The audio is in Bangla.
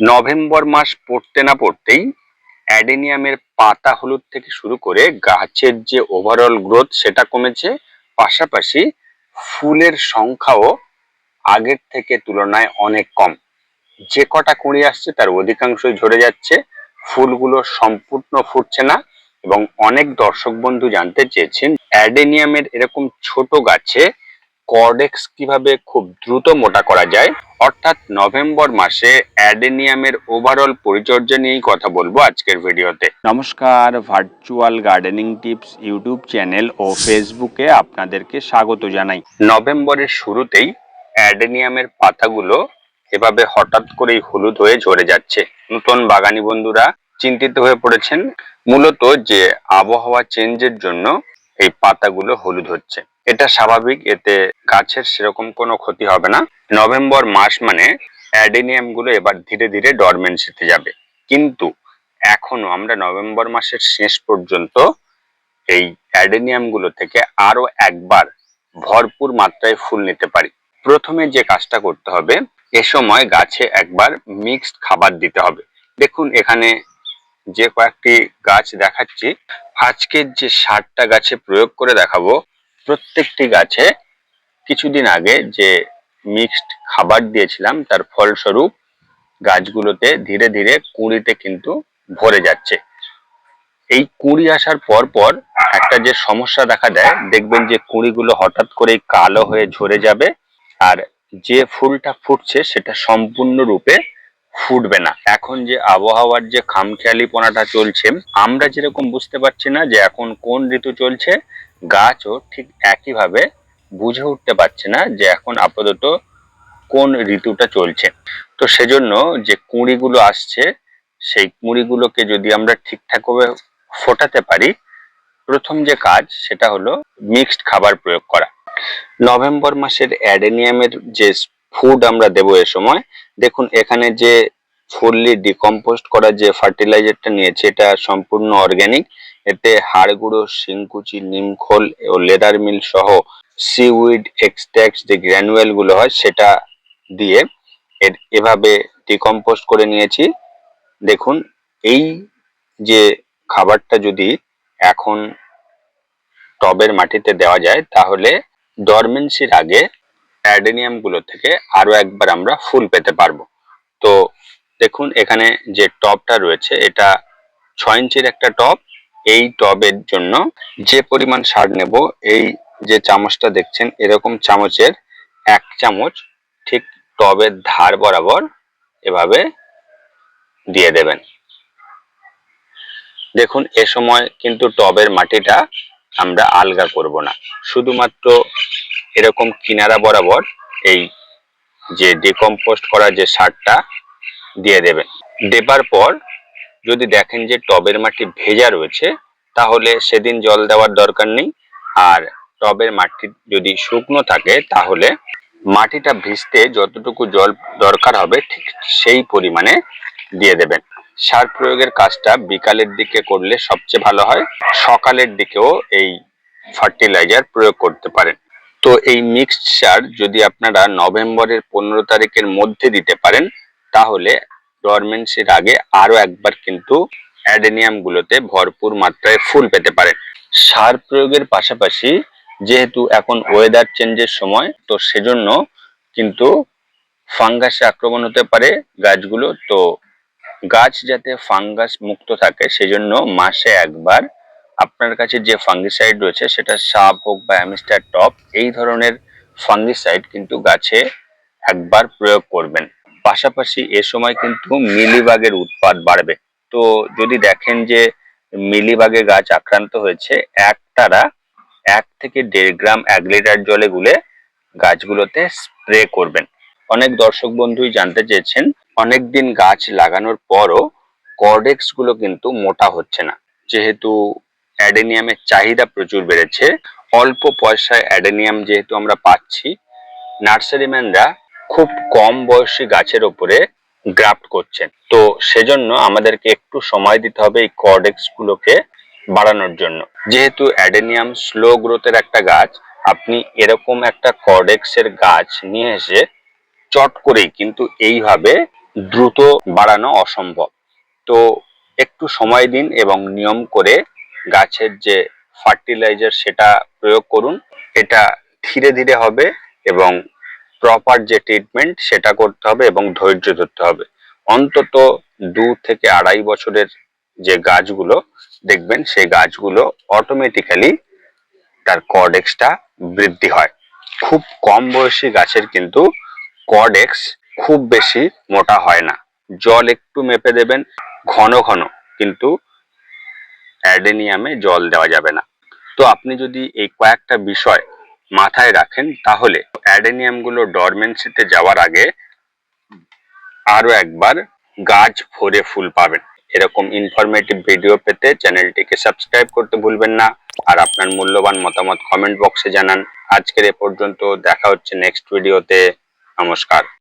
নভেম্বর মাস পড়তে না পড়তেই অ্যাডেনিয়ামের পাতা হলুদ থেকে শুরু করে গাছের যে ওভারঅল গ্রোথ সেটা কমেছে। পাশাপাশি ফুলের সংখ্যাও আগের থেকে তুলনায় অনেক কম। যে কটা কুঁড়ি আসছে তার অধিকাংশই ঝরে যাচ্ছে। ফুলগুলো সম্পূর্ণ ফুটছে না এবং অনেক দর্শক বন্ধু জানতে চেয়েছেন, অ্যাডেনিয়ামের এরকম ছোট গাছে কর্ডেক্স কীভাবে খুব দ্রুত মোটা করা যায়? অর্থাৎ নভেম্বর মাসে অ্যাডেনিয়ামের ওভারঅল পরিচর্যা নিয়েই কথা বলব আজকের ভিডিওতে। নমস্কার virtual gardening tips YouTube channel ও ফেসবুকে আপনাদেরকে স্বাগত জানাই। নভেম্বরের শুরুতেই অ্যাডেনিয়ামের পাতাগুলো এভাবে হঠাৎ করেই হলুদ হয়ে ঝরে যাচ্ছে। নতুন বাগানি বন্ধুরা চিন্তিত হয়ে পড়েছেন। মূলত যে আবহাওয়া চেঞ্জের জন্য এই পাতাগুলো হলুদ হচ্ছে। এটা স্বাভাবিক, এতে গাছের সেরকম কোনো ক্ষতি হবে না। নভেম্বর মাস মানে অ্যাডেনিয়ামগুলো এবার ধীরে ধীরে ডরমেন্সিতে যাবে। কিন্তু এখনও আমরা নভেম্বর মাসের শেষ পর্যন্ত এই অ্যাডেনিয়ামগুলো থেকে আরও একবার ভরপুর মাত্রায় ফুল নিতে পারি। প্রথমে যে কাজটা করতে হবে, এ সময় গাছে একবার মিক্সড খাবার দিতে হবে। দেখুন, এখানে যে কয়েকটি গাছ দেখাচ্ছি, আজকের যে সারটা গাছে প্রয়োগ করে দেখাবো, প্রত্যেকটি গাছে কিছুদিন আগে যে মিক্সড খাবার দিয়েছিলাম, তার ফলস্বরূপ গাছগুলোতে ধীরে ধীরে কুঁড়িতে কিন্তু ভরে যাচ্ছে। এই কুঁড়ি আসার পর পর একটা যে সমস্যা দেখা দেয়, দেখবেন যে কুঁড়িগুলো হঠাৎ করেই কালো হয়ে ঝরে যাবে, আর যে ফুলটা ফুটছে সেটা সম্পূর্ণরূপে ফুটবে না। এখন যে আবহাওয়ার যে খামখেয়ালিপনাটা চলছে, আমরা যেরকম বুঝতে পারছি না যে এখন কোন ঋতু চলছে, গাছও ঠিক একইভাবে বুঝে উঠতে পারছে না যে এখন আপাতত কোন ঋতুটা চলছে। তো সেজন্য যে কুঁড়িগুলো আসছে, সেই কুঁড়িগুলোকে যদি আমরা ঠিকঠাকভাবে ফোটাতে পারি, প্রথম যে কাজ সেটা হলো মিক্সড খাবার প্রয়োগ করা। নভেম্বর মাসের অ্যাডেনিয়ামের যে ফুড আমরা দেবো এ সময়, দেখুন এখানে যে ফুললি ডিকম্পোস্ট করা যে ফার্টিলাইজারটা নিয়েছে, এটা সম্পূর্ণ অর্গ্যানিক এতে হাড় গুঁড়ো, শিংকুচি নিমখোল ও লেদার মিল সহ সিউইড এক্সট্যাক্ট যে গ্র্যানুয়েলগুলো হয়, সেটা দিয়ে এভাবে ডিকম্পোস্ট করে নিয়েছি। দেখুন, এই যে খাবারটা যদি এখন টবের মাটিতে দেওয়া যায়, তাহলে ডরমেন্সির আগে অ্যাডেনিয়ামগুলো থেকে আরও একবার আমরা ফুল পেতে পারব। তো দেখুন, এখানে যে টবটা রয়েছে, এটা ছয় ইঞ্চির একটা টব। এই টবের জন্য যে পরিমাণ সার নেব, এই যে চামচটা দেখছেন, এরকম চামচের এক চামচ ঠিক টবের ধার বরাবর এভাবে দিয়ে দেবেন। দেখুন, এ সময় কিন্তু টবের মাটিটা আমরা আলগা করব না। শুধুমাত্র এরকম কিনারা বরাবর এই যে ডিকম্পোস্ট করা যে সারটা দিয়ে দেবেন দেবার পর যদি দেখেন যে টবের মাটি ভেজা রয়েছে, তাহলে সেদিন জল দেওয়ার দরকার নেই। আর টবের মাটি যদি শুকনো থাকে, তাহলে মাটিটা ভিজতে যতটুকু জল দরকার হবে, ঠিক সেই পরিমাণে দিয়ে দেবেন। সার প্রয়োগের কাজটা বিকালের দিকে করলে সবচেয়ে ভালো হয়। সকালের দিকেও এই ফার্টিলাইজার প্রয়োগ করতে পারেন। তো এই মিক্সড সার যদি আপনারা নভেম্বরের পনেরো তারিখের মধ্যে দিতে পারেন তাহলে ডরমেন্সির আগে আরও একবার কিন্তু অ্যাডেনিয়াম গুলোতে ভরপুর মাত্রায় ফুল পেতে পারেন। সার প্রয়োগের পাশাপাশি যেহেতু এখন ওয়েদার চেঞ্জের সময়, তো সেজন্য কিন্তু ফাঙ্গাসে আক্রমণ হতে পারে গাছগুলো। তো গাছ যাতে ফাঙ্গাস মুক্ত থাকে, সেজন্য মাসে একবার আপনার কাছে যে ফাঙ্গিসাইড রয়েছে, সেটা সাপ হোক বা অ্যামিস্টার টপ এই ধরনের ফাঙ্গিসাইড কিন্তু গাছে একবার প্রয়োগ করবেন। পাশাপাশি এ সময় কিন্তু মিলিবাগের উৎপাদ বাড়বে। তো যদি দেখেন যে মিলিবাগে গাছ আক্রান্ত হয়েছে, এক তারা এক থেকে দেড় গ্রাম এক লিটার জলে গুলে গাছগুলোতে স্প্রে করবেন। অনেক দর্শক বন্ধুই জানতে চেয়েছেন, অনেকদিন গাছ লাগানোর পরও কর্ডেক্সগুলো কিন্তু মোটা হচ্ছে না। যেহেতু অ্যাডেনিয়ামের চাহিদা প্রচুর বেড়েছে, অল্প পয়সায় অ্যাডেনিয়াম যেহেতু আমরা পাচ্ছি, নার্সারিম্যানরা খুব কম বয়সী গাছের ওপরে গ্রাফট করছেন। তো সেজন্য আমাদেরকে একটু সময় দিতে হবে এই কর্ডেক্স গুলোকে বাড়ানোর জন্য। যেহেতু অ্যাডেনিয়াম স্লো গ্রোথের একটা গাছ, আপনি এরকম একটা কর্ডেক্স এর গাছ নিয়ে এসে চট করেই কিন্তু এইভাবে দ্রুত বাড়ানো অসম্ভব। তো একটু সময় দিন এবং নিয়ম করে গাছের যে ফার্টিলাইজার সেটা প্রয়োগ করুন। এটা ধীরে ধীরে হবে এবং প্রপার যে ট্রিটমেন্ট সেটা করতে হবে এবং ধৈর্য ধরতে হবে। অন্তত দু থেকে আড়াই বছরের যে গাছগুলো দেখবেন, সেই গাছগুলো অটোমেটিক্যালি তার কর্ডেক্সটা বৃদ্ধি হয়। খুব কম বয়সী গাছের কিন্তু কর্ডেক্স খুব বেশি মোটা হয় না। জল একটু মেপে দেবেন, ঘন ঘন, কিন্তু অ্যাডেনিয়ামে জল দেওয়া যাবে না। তো আপনি যদি এই কয়েকটা বিষয় মাথায় রাখেন, তাহলে অ্যাডেনিয়ামগুলো ডরমেন্সিতে যাওয়ার আগে আরও একবার গাছ ভরে ফুল পাবেন। এরকম ইনফরমেটিভ ভিডিও পেতে চ্যানেলটিকে সাবস্ক্রাইব করতে ভুলবেন না। আর আপনার মূল্যবান মতামত কমেন্ট বক্সে জানান। আজকের এ পর্যন্ত দেখা হচ্ছে নেক্সট ভিডিওতে নমস্কার।